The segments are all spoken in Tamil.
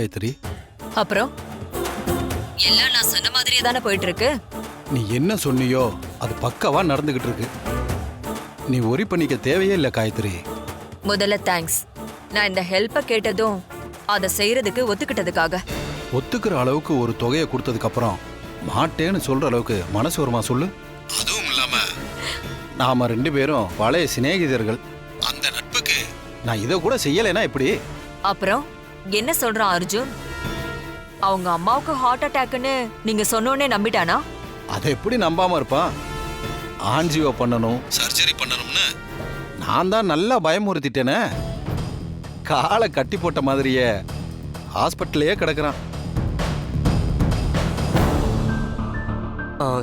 காயத்ரி. அப்புறம்? எல்லாம் நான் சொன்ன மாதிரியே தானே போயிட்டு இருக்கு நீ என்ன சொன்னியோ அது பக்காவா நடந்துகிட்டு இருக்கு நீ ஒரி பண்ணிக்க தேவையே இல்லை காயத்ரி. முதல்ல தேங்க்ஸ் நான் இந்த ஹெல்ப்பை கேட்டதும் அதை செய்யறதுக்கு ஒத்துக்கிட்டதுக்காக. ஒத்துக்கிற அளவுக்கு ஒரு தொகையை கொடுத்ததுக்கு அப்புறம் மாட்டேன்னு சொல்ற அளவுக்கு மனசு வருமா சொல்லு? அதுவும் இல்லாம நாம ரெண்டு பேரும் பழைய சிநேகிதர்கள். அந்த நட்புக்கு நான் இதை கூட செய்யலைன்னா எப்படி? அப்புறம்? என்ன சொல்றான் அர்ஜுன்? அவங்க அம்மாவுக்கு ஹார்ட் அட்டாக்னு நீங்க சொன்னோனே நம்பிட்டானா? அதை எப்படி நம்பாம இருப்பான்? ஆன்ஜியோ பண்ணணும். சர்ஜரி பண்ணணும்னு? நான் தான் நல்லா பயமுறுத்திட்டேனே. காலை கட்டி போட்ட மாதிரியே ஹாஸ்பிட்டல்லையே கிடக்குறான்.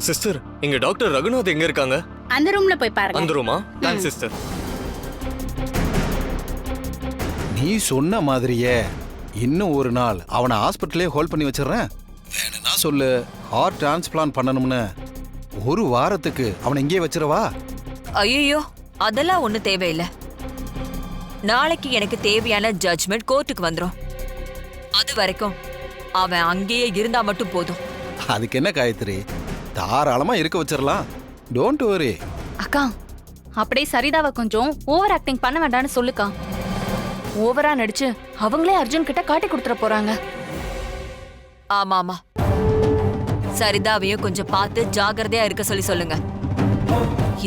சிஸ்டர் எங்க டாக்டர் ரகுநாத் எங்க இருக்காங்க? அந்த ரூம்ல போய் பாருங்க. வந்துருமா தேங்க்ஸ் சிஸ்டர் நீ சொன்ன மாதிரியே இன்னும் ஒரு நாள் அவனை ஹாஸ்பிட்டலே ஹோல்ட் பண்ணி வச்சிடுறேன். வேணும்னா சொல்லு ஹார்ட் டிரான்ஸ்பிளான் பண்ணணும்னு. ஒரு வாரத்துக்கு அவனை இங்கேயே வச்சிரவா ஐயோ அதெல்லாம் ஒண்ணும் தேவையில்லை. நாளைக்கு எனக்கு தேவையான ஜட்ஜ்மெண்ட் கோர்ட்டுக்கு வந்துரும். அது வரைக்கும் அவன் அங்கேயே இருந்தா மட்டும் போதும். அதுக்கு என்ன காயத்ரி? தாராளமா இருக்க வச்சிடலாம். டோன்ட் வரி அக்கா அப்படியே சரிதாவை கொஞ்சம்? ஓவர் ஆக்டிங் பண்ண வேண்டாம்னு சொல்லுக்கா. ஓவரா நடிச்சு அவங்களே அர்ஜுன் கிட்ட காட்டி கொடுத்துட போறாங்க. ஆமா ஆமா சரிதாவையும் கொஞ்சம் பார்த்து ஜாகிரதையா இருக்க சொல்லி சொல்லுங்க.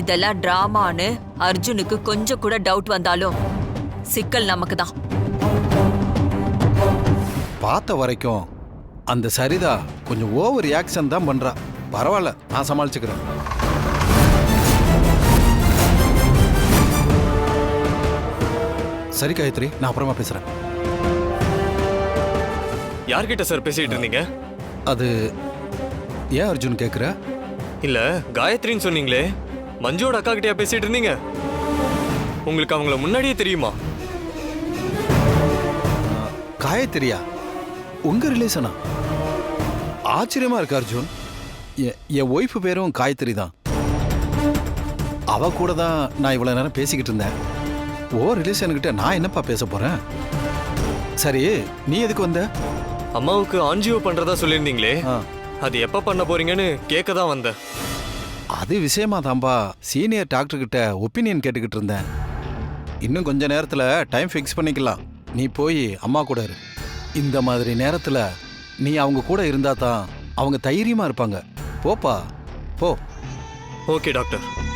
இதெல்லாம் டிராமான்னு அர்ஜுனுக்கு கொஞ்சம் கூட டவுட் வந்தாலும் சிக்கல் நமக்கு தான் பார்த்த வரைக்கும் அந்த சரிதா கொஞ்சம் ஓவர் ரியாக்ஷன் தான் பண்றா. பரவாயில்ல நான் சமாளிச்சுக்கிறேன். சரி காயத்ரி. நான் அப்புறமா பேசுறேன். யார்கிட்ட சார் பேசிட்டு இருந்தீங்க? அது ஏன் அர்ஜுன் கேக்குற? இல்ல காயத்ரின்னு சொன்னீங்களே. மஞ்சுவோட அக்கா கிட்டயா பேசிட்டு இருந்தீங்க? உங்களுக்கு அவங்கள முன்னாடியே தெரியுமா? காயத்ரியா உங்க ரிலேஷனா ஆச்சரியமா இருக்கு அர்ஜுன். என் ஒய்ஃப் பேரும் காயத்ரி தான். அவ கூட தான் நான் இவ்வளவு நேரம் பேசிக்கிட்டு இருந்தேன். ஓ ரிலேஷன்கிட்ட நான் என்னப்பா பேச போறேன்? சரி நீ எதுக்கு வந்த? அம்மாவுக்கு ஆன்ஜியோ பண்றதா சொல்லியிருந்தீங்களே. ஆ, அது எப்ப பண்ண போறீங்கன்னு கேட்க தான் வந்தேன். அது விஷயமா தான்பா. சீனியர் டாக்டர் கிட்ட ஒப்பீனியன் கேட்டுக்கிட்டு இருந்தேன். இன்னும் கொஞ்ச நேரத்துல டைம் ஃபிக்ஸ் பண்ணிக்கலாம். நீ போய் அம்மா கூட இரு. இந்த மாதிரி நேரத்துல நீ அவங்க கூட இருந்தா தான் அவங்க தைரியமா இருப்பாங்க. போப்பா போ. Okay doctor.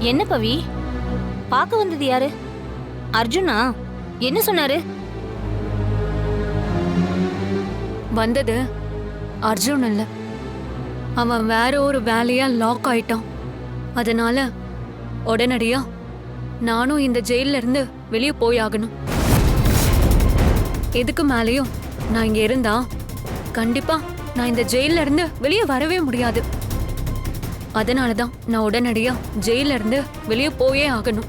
என்ன பவி? பார்க்க வந்தது யாரு? அர்ஜுனா? என்ன சொன்னாரு? வந்தது அர்ஜுன் இல்ல. அவன் வேற ஒரு வேலையா லாக் ஆயிட்டான். அதனால உடனடியா நானும் இந்த ஜெயில்ல இருந்து வெளியே போய் ஆகணும் எதுக்கு மேலேயும் நான் இங்க இருந்தா கண்டிப்பா நான் இந்த ஜெயில்ல இருந்து வெளியே வரவே முடியாது. அதனால தான் நான் உடனடியா ஜெயில்ல இருந்து வெளியே போயே ஆகணும்.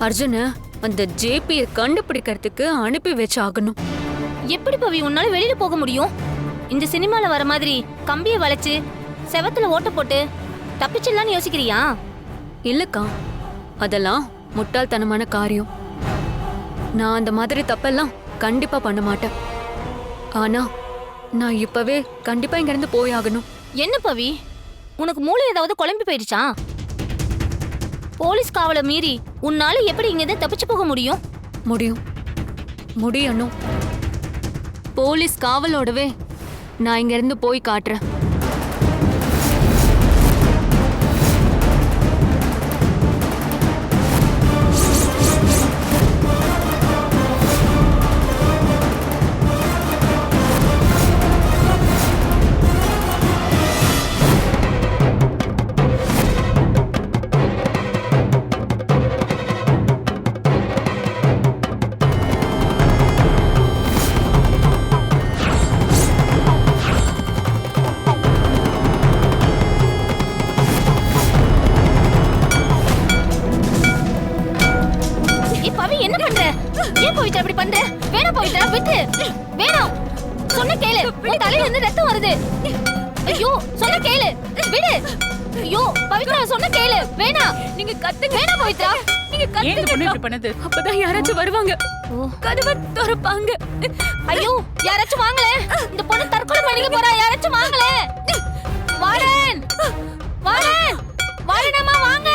அர்ஜுனை அந்த ஜேபியை கண்டுபிடிக்கிறதுக்கு அனுப்பி வச்சு ஆகணும். எப்படி பவி உன்னால வெளியில போக முடியும்? இந்த சினிமால வர மாதிரி கம்பியை வளைச்சு செவத்துல ஓட்ட போட்டு தப்பிச்சிடலான்னு யோசிக்கிறியா? இல்லக்கா அதெல்லாம் முட்டாள்தனமான காரியம். நான் அந்த மாதிரி தப்பெல்லாம் கண்டிப்பா பண்ண மாட்டேன். ஆனா நான் இப்பவே கண்டிப்பா இங்கிருந்து போயாகணும் என்ன பவி? உனக்கு மூளை ஏதாவது குழம்பி போயிடுச்சா? போலீஸ் காவலை மீறி உன்னால எப்படி இங்க தப்பிச்சு போக முடியும்? முடியும். முடியணும். போலீஸ் காவலோடவே நான் இங்க இருந்து போய் காட்டுறேன். ஏன் இந்த பொண்ணு கத்துங்க இப்படி பண்ணுது? அப்பதான் யாராச்சும் வருவாங்க. கதவை திறப்பாங்க. ஐயோ யாராச்சும் வாங்களே? இந்த பொண்ணு தற்கொலை பண்ணிக்க போறா. யாராச்சும் வாங்களே? வாடன்! வாடன்! வாடனம்மா வாங்க!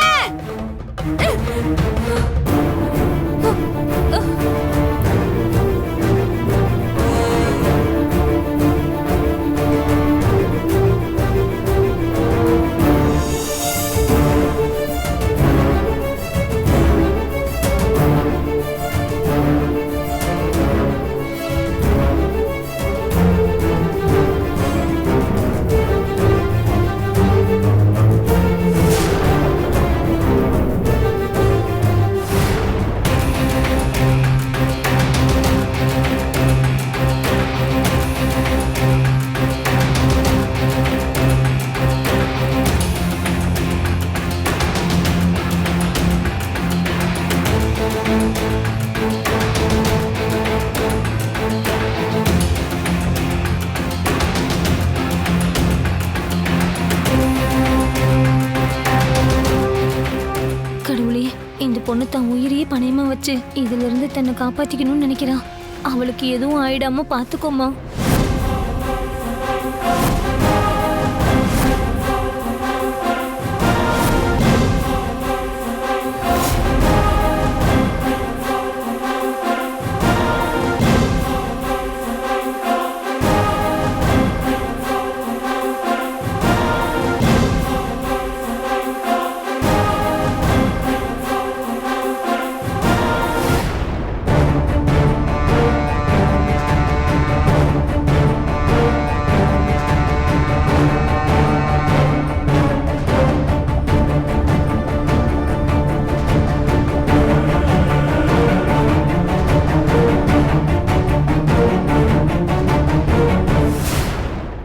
காப்பாத்திக்கணும்னு நினைக்கிறா அவளுக்கு எதுவும் ஆயிடாம பாத்துக்கோமா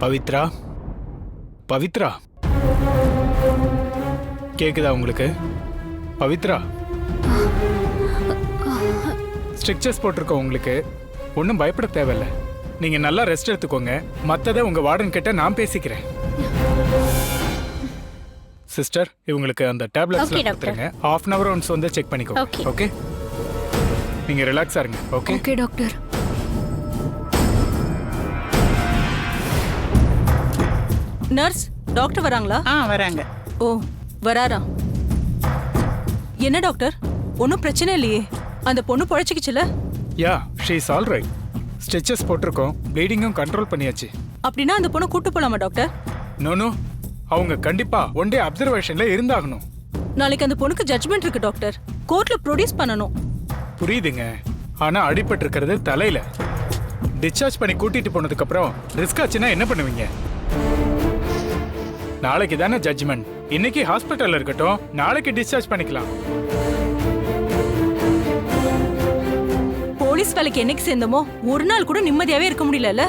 பவித்ரா? பவித்ரா? கேக்குதா உங்களுக்கு? பவித்ரா? ஸ்ட்ரிக்சர்ஸ் போட்டிருக்கோம் உங்களுக்கு. ஒன்றும் பயப்பட தேவையில்ல. நீங்க நல்லா ரெஸ்ட் எடுத்துக்கோங்க. மற்றதை உங்க வார்டன் கிட்ட நான் பேசிக்கிறேன். சிஸ்டர் இவங்களுக்கு அந்த டேப்லெட்ஸ். கொடுத்துருங்க. ஹாஃப் அன் அவர் ஒன்ஸ் வந்து செக் பண்ணிக்கோங்க. ஓகே நீங்க ரிலாக்ஸா இருங்க. Okay okay doctor nurse doctor வராங்களா? ஆ வராங்க. ஓ வராரா? என்ன டாக்டர்? ஒன்றும் பிரச்சனை இல்லையே. அந்த பொண்ணு பொழைச்சிக்கிச்சுல? Yeah she is all right stitches போட்டிருக்கோம் ப்ளீடிங்கும் கண்ட்ரோல் பண்ணியாச்சு. அப்படின்னா அந்த பொண்ணை கூட்டு போலாமா டாக்டர்? நோ நோ அவங்க கண்டிப்பா ஒன் டே அப்சர்வேஷன்ல இருந்தாகணும். நாளைக்கு அந்த பொண்ணுக்கு ஜட்மெண்ட் இருக்கு டாக்டர். கோர்ட்ல ப்ரொடியூஸ் பண்ணணும். புரியுதுங்க. ஆனா அடிபட்டு இருக்கிறது தலையில. டிஸ்சார்ஜ் பண்ணி கூட்டிட்டு போனதுக்கு அப்புறம் ரிஸ்க் ஆச்சுன்னா என்ன பண்ணுவீங்க? நாளைக்கு தானே ஜட்ஜ்மெண்ட் இன்னைக்கு ஹாஸ்பிட்டல்ல இருக்கட்டும் நாளைக்கு டிஸ்சார்ஜ் பண்ணிக்கலாம். போலீஸ் வேலைக்கு என்னைக்கு சேர்ந்தோமோ ஒரு நாள் கூட நிம்மதியாவே இருக்க முடியலல்ல?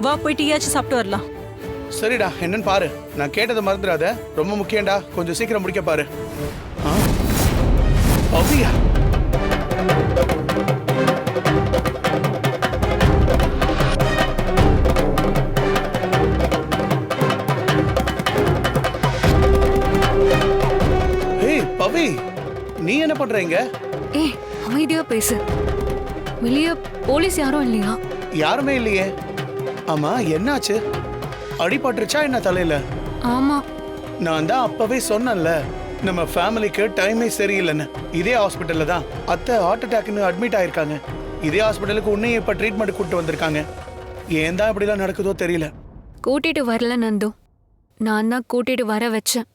வா போய் டீயாச்சும் சாப்பிட்டு வரலாம். சரிடா என்னன்னு பாரு. நான் கேட்டதை மறந்துடாத. ரொம்ப முக்கியம்டா. கொஞ்சம் சீக்கிரம் முடிக்க பாரு. ஆ? பவ்யா என்ன பண்ற இங்க ஏய் அமைதியா பேசு. வெளிய போலீஸ் யாரும் இல்லையா? யாருமே இல்லையே. ஆமா என்னாச்சு? அடிபட்டுருச்சா என்ன தலையில? ஆமா. நான் தான் அப்பவே சொன்னேன்ல நம்ம ஃபேமிலிக்கு டைமே சரியில்லைன்னு. இதே ஹாஸ்பிட்டல்ல தான். அத்தை ஹார்ட் அட்டாக்னு அட்மிட் ஆயிருக்காங்க. இதே ஹாஸ்பிட்டலுக்கு உன்னையும் இப்ப ட்ரீட்மெண்ட் கூட்டு வந்திருக்காங்க. ஏன் தான் இப்படிலாம் நடக்குதோ தெரியல. கூட்டிட்டு வரல நந்து. நான் தான் கூட்டிட்டு வர வச்சேன்.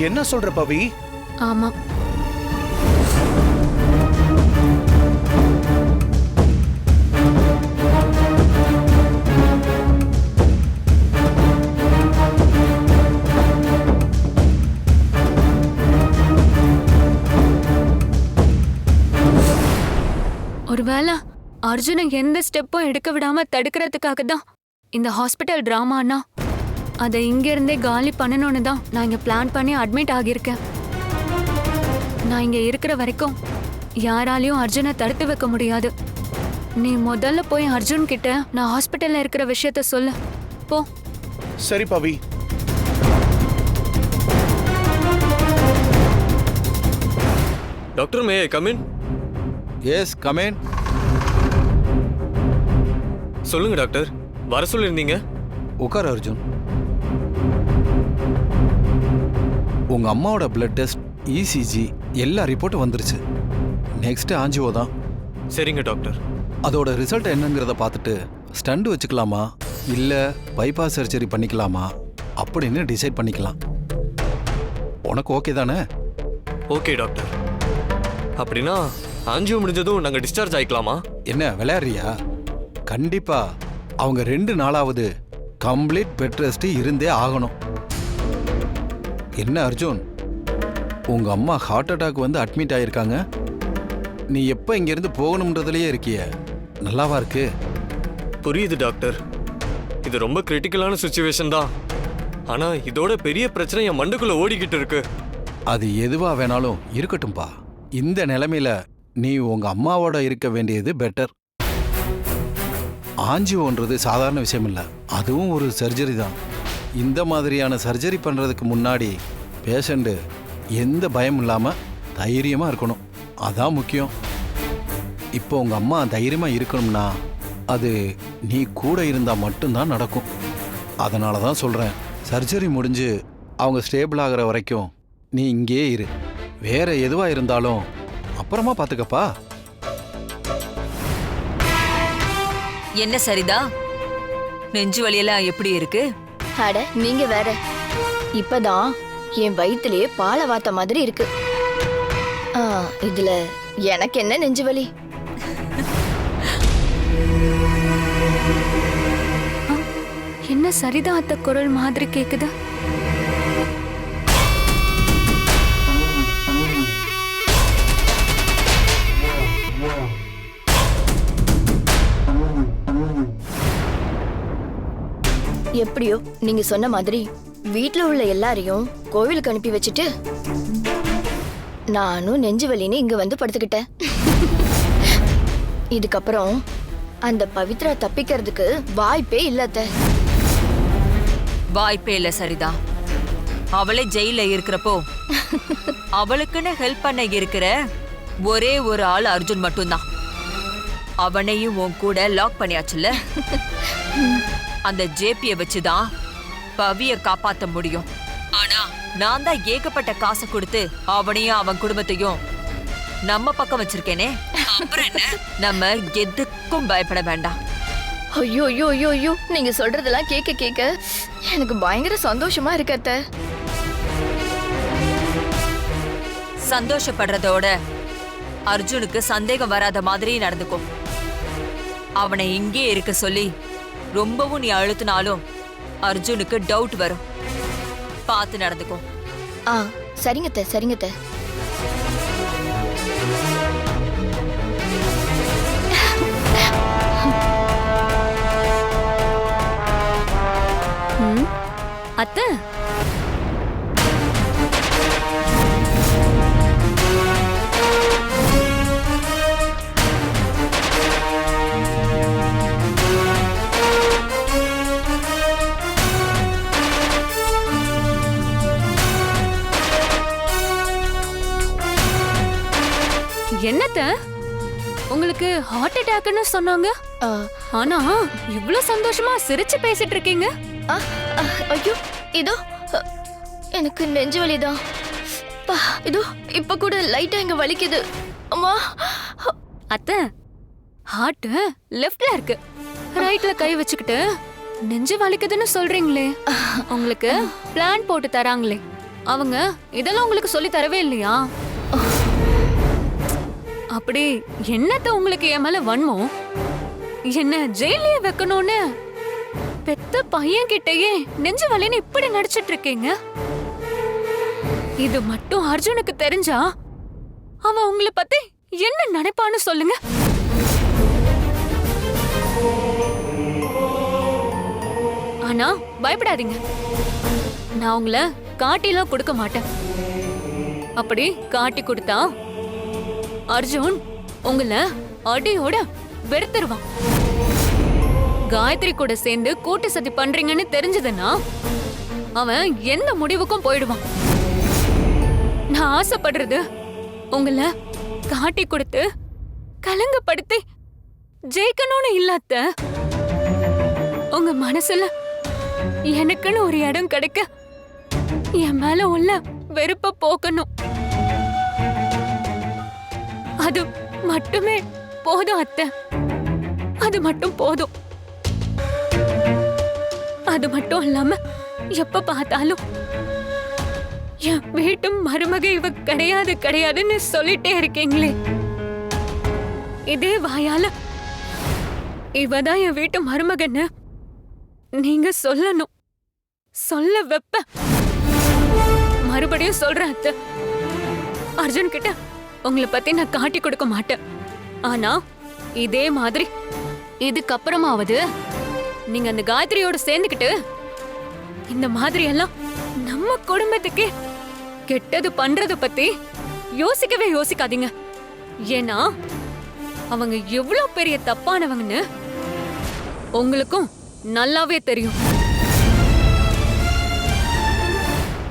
என்ன சொல்ற பவி? ஆமா. ஒருவேளை அர்ஜுனை எந்த ஸ்டெப்பும் எடுக்க விடாம தடுக்கிறதுக்காக தான் இந்த ஹாஸ்பிட்டல் டிராமானா அதை இங்க இருந்தே காலி பண்ணணும்னு தான் நான் இங்க பிளான் பண்ணி அட்மிட் ஆகியிருக்கேன். நான் இங்க இருக்கிற வரைக்கும் யாராலையும் அர்ஜுனை தடுத்து வைக்க முடியாது. நீ முதல்ல போய் அர்ஜுன் கிட்ட நான் ஹாஸ்பிட்டல்ல இருக்கிற விஷயத்த சொல்லு. போ. சரி Pavi. Doctor may come in yes come in சொல்லுங்க டாக்டர் வர சொல்லியிருந்தீங்க உட்கார் அர்ஜுன். உங்க அம்மாவோட பிளட் டெஸ்ட் இசிஜி எல்லா ரிப்போர்ட்டும் வந்துருச்சு. நெக்ஸ்ட் ஆஞ்சிஓ தான். சரிங்க டாக்டர் அதோட ரிசல்ட் என்னங்கிறத பார்த்துட்டு ஸ்டண்ட் வச்சுக்கலாமா? இல்லை பைபாஸ் சர்ஜரி பண்ணிக்கலாமா? அப்படின்னு டிசைட் பண்ணிக்கலாம். உனக்கு ஓகே தானே? ஓகே டாக்டர் அப்படின்னா ஆஞ்சியோ முடிஞ்சதும் நாங்கள் டிஸ்சார்ஜ் ஆயிக்கலாமா? என்ன விளையாடுறியா? கண்டிப்பா. அவங்க ரெண்டு நாளாவது கம்ப்ளீட் பெட் ரெஸ்ட் இருந்தே ஆகணும். என்ன அர்ஜுன்? உங்க அம்மா ஹார்ட் அட்டாக் வந்து அட்மிட் ஆயிருக்காங்க. நீ எப்போ இங்கேருந்து போகணுன்றதுலயே இருக்கிய. நல்லாவா இருக்கு? புரியுது டாக்டர் இது ரொம்ப கிரிட்டிக்கலான சுச்சுவேஷன் தான். ஆனா இதோட பெரிய பிரச்சனை என் மண்டுக்குள்ள ஓடிக்கிட்டு இருக்கு. அது எதுவா வேணாலும் இருக்கட்டும்பா இந்த நிலைமையில நீ உங்க அம்மாவோட இருக்க வேண்டியது பெட்டர் ஆஞ்சியோன்றது சாதாரண விஷயம் இல்ல. அதுவும் ஒரு சர்ஜரி தான். இந்த மாதிரியான சர்ஜரி பண்ணுறதுக்கு முன்னாடி பேஷண்ட்டு எந்த பயம் இல்லாமல் தைரியமாக இருக்கணும். அதான் முக்கியம். இப்போ உங்கள் அம்மா தைரியமாக இருக்கணும்னா அது நீ கூட இருந்தால் மட்டும்தான் நடக்கும். அதனால தான் சொல்கிறேன் சர்ஜரி முடிஞ்சு அவங்க ஸ்டேபிள் ஆகிற வரைக்கும் நீ இங்கேயே இரு. வேற எதுவாக இருந்தாலும் அப்புறமா பார்த்துக்கப்பா என்ன சரிதா? நெஞ்சு வலியெல்லாம் எப்படி இருக்கு? அட நீங்க வேற. இப்பதான் என் வயிற்றுலயே பாலை வாத்த மாதிரி இருக்கு. ஆ, இதுல எனக்கு என்ன நெஞ்சு வலி? என்ன சரிதான் அத்த குரல் மாதிரி கேக்குதா? எப்படியோ நீங்க சொன்ன மாதிரி வீட்ல உள்ள எல்லாரையும் கோவிலுக்கு அனுப்பி வச்சுட்டு நானும் நெஞ்சு வலின்னு இங்க வந்து படுத்துக்கிட்டேன். இதுக்கப்புறம் அந்த பவித்ரா தப்பிக்கிறதுக்கு வாய்ப்பே இல்லாத வாய்ப்பே இல்ல சரிதா. அவளே ஜெயில இருக்கிறப்போ அவளுக்குன்னு ஹெல்ப் பண்ண இருக்கிற ஒரே ஒரு ஆள் அர்ஜுன் மட்டும்தான். அவனையும் உன் கூட லாக் பண்ணியாச்சுல்ல? அந்த ஜேபிய வச்சுதான் பவிய காப்பாத்த முடியும். ஆனா நான் தான் ஏகப்பட்ட காசை கொடுத்து அவனையும் அவன் குடும்பத்தையும் நம்ம பக்கம் வச்சிருக்கேனே. நம்ம எதுக்கும் பயப்பட வேண்டாம். ஐயோ ஐயோ ஐயோ ஐயோ நீங்க சொல்றதெல்லாம் கேட்க கேட்க எனக்கு பயங்கர சந்தோஷமா இருக்கு அத்தை. சந்தோஷப்படுறதோட அர்ஜுனுக்கு சந்தேகம் வராத மாதிரி நடந்துக்கும் அவனை இங்கே இருக்க சொல்லி ரொம்பவும் நீ அழுத்தினாலும் அர்ஜுனுக்கு டவுட் வரும். பார்த்து நடந்துக்கும் ஆ சரிங்க அத்தை சரிங்க ம்? அத்த. என்னத்த? உங்களுக்கு ஹார்ட் அட்டாக்னு சொன்னாங்க. ஆனா இவ்ளோ சந்தோஷமா சிரிச்சு பேசிட்டு இருக்கீங்க. ஐயோ இதோ எனக்கு நெஞ்சு வலிதான். இதோ இப்ப கூட லைட்டா இங்க வலிக்குது. அம்மா. அத்த ஹார்ட் லெஃப்ட்ல இருக்கு. ரைட்ல கை வச்சுக்கிட்டு நெஞ்சு வலிக்குதுன்னு சொல்றீங்களே. உங்களுக்கு பிளான் போட்டு தராங்களே. அவங்க இதெல்லாம் உங்களுக்கு சொல்லி தரவே இல்லையா? அப்படி என்னத்த உங்களுக்கு என் மேல வன்மம் என்ன ஜெயிலே வைக்கணும்னு? பெத்த பையன் கிட்டயே நெஞ்சு வலின்னு இப்படி நடிச்சிட்டு இருக்கீங்க? இது மட்டும் அர்ஜுனுக்கு தெரிஞ்சா அவன் உங்களை பத்தி என்ன நினைப்பான்னு சொல்லுங்க. ஆனா பயப்படாதீங்க. நான் உங்களை காட்டிலாம் கொடுக்க மாட்டேன். அப்படி காட்டி கொடுத்தா அர்ஜுன் உங்களை அடியோட வெறுத்துருவான். காயத்ரி கூட சேர்ந்து கூட்டு சதி பண்றீங்கன்னு தெரிஞ்சதுன்னா அவன் எந்த முடிவுக்கும் போயிடுவான். நான் ஆசைப்படுறது உங்களை காட்டி கொடுத்து கலங்கப்படுத்தி ஜெயிக்கணும்னு இல்லாத உங்க மனசுல எனக்குன்னு ஒரு இடம் கிடைக்க என் மேல உள்ள வெறுப்ப போக்கணும். அது மட்டுமே போதும் அத்தை. அது மட்டும் போதும். அது மட்டும் இல்லாம எப்ப பார்த்தாலும் என் வீட்டு மருமக இவ கிடையாது கிடையாதுன்னு சொல்லிட்டே இருக்கீங்களே. இதே வாயால இவதான் என் வீட்டு மருமகன்னு நீங்க சொல்லணும். சொல்ல வெப்ப. மறுபடியும் சொல்ற அத்தை. அர்ஜுன் கிட்ட உங்களை பத்தி நான் காட்டி கொடுக்க மாட்டேன். ஆனா இதே மாதிரி இதுக்கப்புறமாவது நீங்க அந்த காயத்ரியோட சேர்ந்துக்கிட்டு இந்த மாதிரி எல்லாம் நம்ம குடும்பத்துக்கே கெட்டது பண்றத பத்தி யோசிக்கவே யோசிக்காதீங்க. ஏன்னா அவங்க எவ்வளவு பெரிய தப்பானவங்கன்னு உங்களுக்கும் நல்லாவே தெரியும்.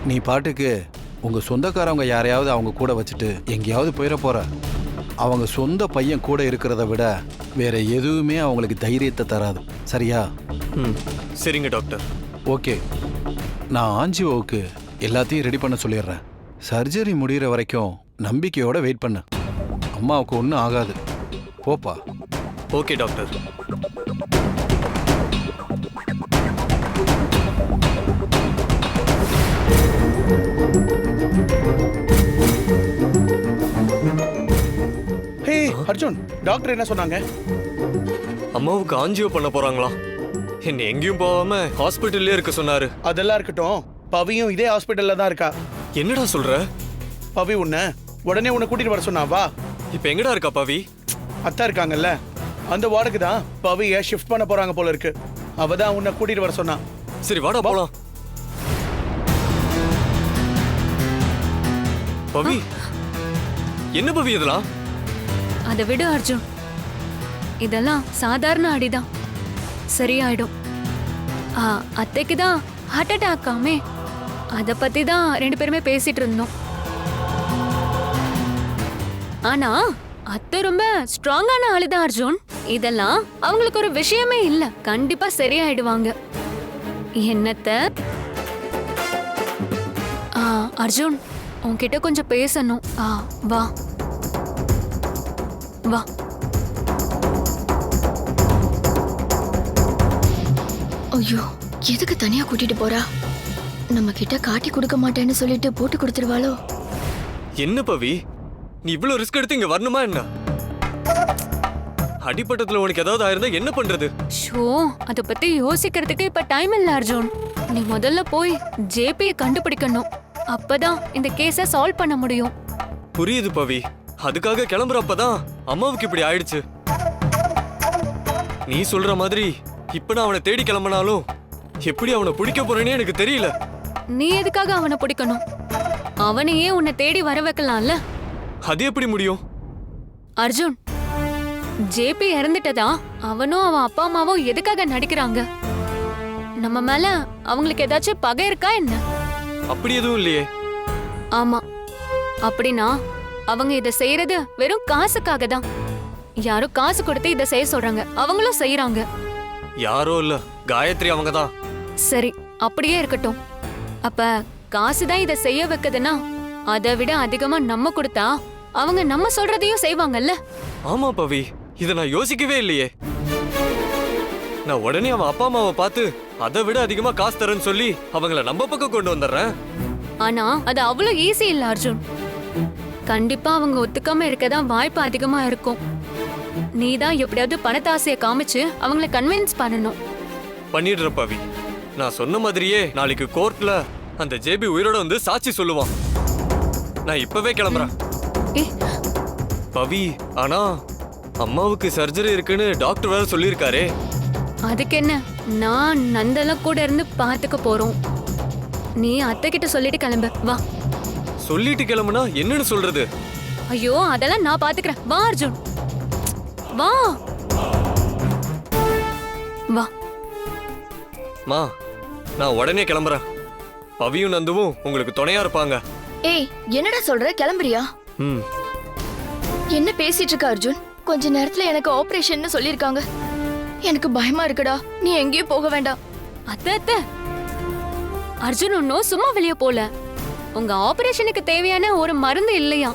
நீ பாட்டுக்கு உங்க சொந்தக்காரவங்க யாரையாவது அவங்க கூட வச்சுட்டு எங்கேயாவது போயிட போற. அவங்க சொந்த பையன் கூட இருக்கிறத விட வேற எதுவுமே அவங்களுக்கு தைரியத்தை தராது. சரியா? ம். சரிங்க டாக்டர். ஓகே. நான் ஆஞ்சிஓவுக்கு எல்லாத்தையும் ரெடி பண்ண சொல்லிடுறேன். சர்ஜரி முடிகிற வரைக்கும் நம்பிக்கையோட வெயிட் பண்ணு. அம்மாவுக்கு ஒன்றும் ஆகாது. போப்பா. Okay doctor. அர்ஜுன் டாக்டர் என்ன சொன்னாங்க? அம்மாவுக்கு ஆஞ்சியோ பண்ண போறாங்களா? என்ன எங்கேயும் போகாம ஹாஸ்பிட்டல்லே இருக்க சொன்னாரு. அதெல்லாம் இருக்கட்டும். பவியும் இதே ஹாஸ்பிட்டல்ல தான் இருக்கா? என்னடா சொல்ற? பவி உன்னை உடனே உன்னை கூட்டிட்டு வர சொன்னா வா. இப்ப எங்கடா இருக்கா பவி? அத்தா இருக்காங்கல்ல. அந்த வார்டுக்கு தான் பவிய ஷிஃப்ட் பண்ண போறாங்க போல இருக்கு. அவ தான் உன்னை கூட்டிட்டு வர சொன்னா. சரி வாடா போலாம். பவி என்ன பவி இதெல்லாம்? அதை விடு அர்ஜுன். இதெல்லாம் சாதாரண அடிதான். சரியாயிடும். ஆ, அத்தைக்கு தான் ஹார்ட் அட்டாக் ஆமே. அதை பத்தி தான் ரெண்டு பேருமே பேசிட்டு இருந்தோம். ஆனா அத்தை ரொம்ப ஸ்ட்ராங்கான ஆளுதான் அர்ஜுன். இதெல்லாம் அவங்களுக்கு ஒரு விஷயமே இல்ல. கண்டிப்பா சரியாயிடுவாங்க. என்னத்த? ஆ, அர்ஜுன் உன்கிட்ட கொஞ்சம் பேசணும். ஆ வா. வா. ஐயோ எதுக்கு தனியா கூட்டிட்டு போறா? நம்ம கிட்ட காட்டி கொடுக்க மாட்டேன்னு சொல்லிட்டு போட்டு கொடுத்துருவாளோ? என்ன பவி? நீ இவ்வளவு ரிஸ்க் எடுத்து இங்க வரணுமா என்ன? அடிப்பட்டத்துல உனக்கு ஏதாவது ஆயிருந்தா என்ன பண்றது? ஷோ அத பத்தி யோசிக்கிறதுக்கு இப்ப டைம் இல்ல அர்ஜுன். நீ முதல்ல போய் ஜேபியை கண்டுபிடிக்கணும். அப்பதான் இந்த கேஸ சால்வ் பண்ண முடியும். புரியுது பவி. அதுக்காக கிளம்புறப்பதான் அம்மாவுக்கு இப்படி ஆயிடுச்சு. நீ சொல்ற மாதிரி இப்ப நான் அவனை தேடி கிளம்பினாலும் எப்படி அவனை பிடிக்க போறேனே எனக்கு தெரியல. நீ எதுக்காக அவனை பிடிக்கணும்? அவனையே உன்னை தேடி வர வைக்கலாம்ல? அது எப்படி முடியும்? அர்ஜுன் ஜேபி இறந்துட்டதா? அவனும் அவன் அப்பா அம்மாவும் எதுக்காக நடிக்கிறாங்க? நம்ம மேல அவங்களுக்கு ஏதாச்சும் பகை இருக்கா என்ன? அப்படி எதுவும் இல்லையே. ஆமா. அப்படின்னா அவங்க இத செய்யறது வெறும் காசுக்காக தான் யாரும் காசு கொடுத்து இத செய்ய சொல்றாங்க. அவங்களும் செய்யறாங்க யாரோ இல்ல காயத்ரி அவங்க தான் சரி அப்படியே இருக்கட்டும். அப்ப காசு தான் இத செய்ய வைக்குதுன்னா அதை விட அதிகமா நம்ம கொடுத்தா அவங்க நம்ம சொல்றதையும் செய்வாங்கல்ல? ஆமா பவி இத நான் யோசிக்கவே இல்லையே. நான் உடனே அவன் அப்பா அம்மாவை பார்த்து அதை விட அதிகமா காசு தரேன்னு சொல்லி அவங்கள நம்ம பக்கம் கொண்டு வந்துடுறேன். ஆனா அது அவ்வளவு ஈஸி இல்ல அர்ஜுன். கண்டிப்பா அவங்க ஒத்துக்காம இருக்கதான் வாய்ப்பு அதிகமா இருக்கும். நீ தான் எப்படியாவது பணத்தாசைய காமிச்சு அவங்கள கன்வின்ஸ் பண்ணணும். பண்ணிடுற பவி. நான் சொன்ன மாதிரியே நாளைக்கு கோர்ட்ல அந்த ஜேபி உயிரோட வந்து சாட்சி சொல்லுவான். நான் இப்பவே கிளம்புறேன். பவி ஆனா அம்மாவுக்கு சர்ஜரி இருக்குன்னு டாக்டர் வேற சொல்லியிருக்காரே. அதுக்கு என்ன? நான் நந்தெல்லாம் கூட இருந்து பாத்துக்க போறோம். நீ அத்தை கிட்ட சொல்லிட்டு கிளம்பு. வா. சொல்லிட்டு கிளம்புனா என்னன்னு சொல்றது? ஐயோ அதெல்லாம் நான் பாத்துக்கிறேன். வா அர்ஜுன். வா. வா. மா நான் உடனே கிளம்புறேன். பவியும் நந்துவும் உங்களுக்கு துணையா இருப்பாங்க. ஏய் என்னடா சொல்ற? கிளம்புறியா? ம். என்ன பேசிட்டு இருக்க அர்ஜுன்? கொஞ்ச நேரத்துல எனக்கு ஆபரேஷன்னு சொல்லிருக்காங்க எனக்கு பயமா இருக்குடா. நீ எங்கேயும் போக வேண்டாம். அத்தை அத்தை. அர்ஜுன் ஒன்னும் சும்மா வெளியே போல. உங்க ஆபரேஷனுக்கு தேவையான ஒரு மருந்து இல்லையா?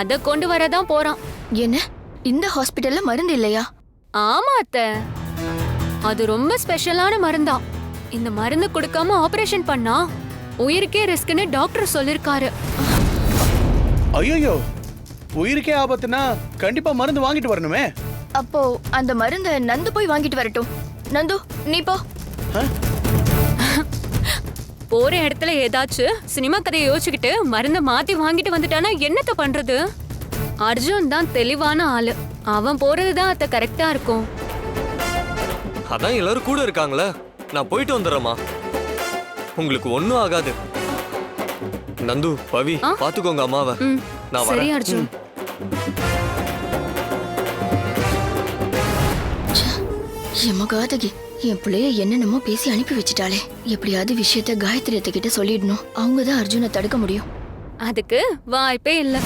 அத கொண்டு வரதான் போறான். என்ன? இந்த ஹாஸ்பிடல்ல மருந்து இல்லையா? ஆமா அத்தை. அது ரொம்ப ஸ்பெஷலான மருந்தா. இந்த மருந்து கொடுக்காம ஆபரேஷன் பண்ணா உயிருக்கே ரிஸ்க்னு டாக்டர் சொல்லிருக்காரு. ஐயோ உயிருக்கே ஆபத்துனா கண்டிப்பா மருந்து வாங்கிட்டு வரணுமே. அப்போ அந்த மருந்த நந்து போய் வாங்கிட்டு வரட்டும். நந்து நீ போ. போற இடத்துல ஏதாச்சும் சினிமா கதையை யோசிச்சுக்கிட்டு மருந்த மாத்தி வாங்கிட்டு வந்துட்டானா என்னத்த பண்றது? அர்ஜுன் தான் தெளிவான ஆளு. அவன் போறதுதான் அத்த கரெக்டா இருக்கும். அதான் எல்லாரும் கூட இருக்காங்களே. நான் போயிட்டு வந்துடுறேம்மா. உங்களுக்கு ஒன்றும் ஆகாது. நந்து பவி ஆ? பாத்துக்கோங்க அம்மாவை. நான் சரி அர்ஜுன். எமகாதகி என் பிள்ளைய என்னென்னமோ பேசி அனுப்பி வச்சுட்டாளே. எப்படியாவது விஷயத்த காயத்ரி கிட்ட சொல்லிடணும். அவங்க தான் அர்ஜுனை தடுக்க முடியும். அதுக்கு வாய்ப்பே இல்லை.